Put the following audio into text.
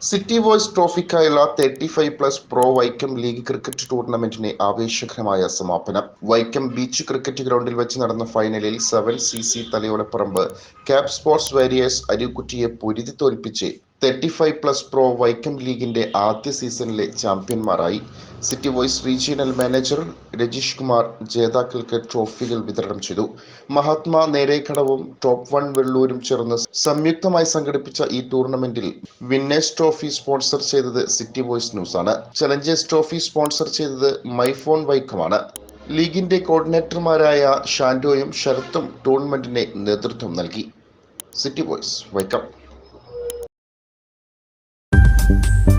City voice ട്രോഫിക്കായുള്ള thirty five plus pro Vaikom league cricket ടൂർണമെന്റിന് ആവേശകരമായ സമാപനം. Vaikom beach cricket ഗ്രൗണ്ടിൽ വെച്ച് നടന്ന ഫൈനലിൽ seven C C Thalayolaparambu cap sports warriors അരികുറ്റിയെ പൊരുതി തോൽപ്പിച്ച് thirty five plus pro Vaikom ലീഗിന്റെ ആദ്യ സീസണിലെ ചാമ്പ്യന്മാരായി. City voice regional manager Rajeesh Kumar ജേതാക്കൾക്ക് ട്രോഫികൾ വിതരണം ചെയ്തു. മഹാത്മാ നേരേക്കടവും ടോപ്പ് വൺ വെള്ളൂരും ചേർന്ന് സംയുക്തമായി സംഘടിപ്പിച്ച ഈ ടൂർണമെന്റിൽ വിന്നേഴ്സ് ട്രോഫി സ്പോൺസർ ചെയ്തത് സിറ്റി വോയ്സ് ന്യൂസ് ആണ്. ചലഞ്ചേഴ്സ് ട്രോഫി സ്പോൺസർ ചെയ്തത് മൈഫോൺ വൈക്കമാണ് ലീഗിന്റെ കോർഡിനേറ്റർമാരായ ഷാൻഡോയും ശരത്തും ടൂർണമെന്റിന് നേതൃത്വം നൽകി. City voice Vaikom Thank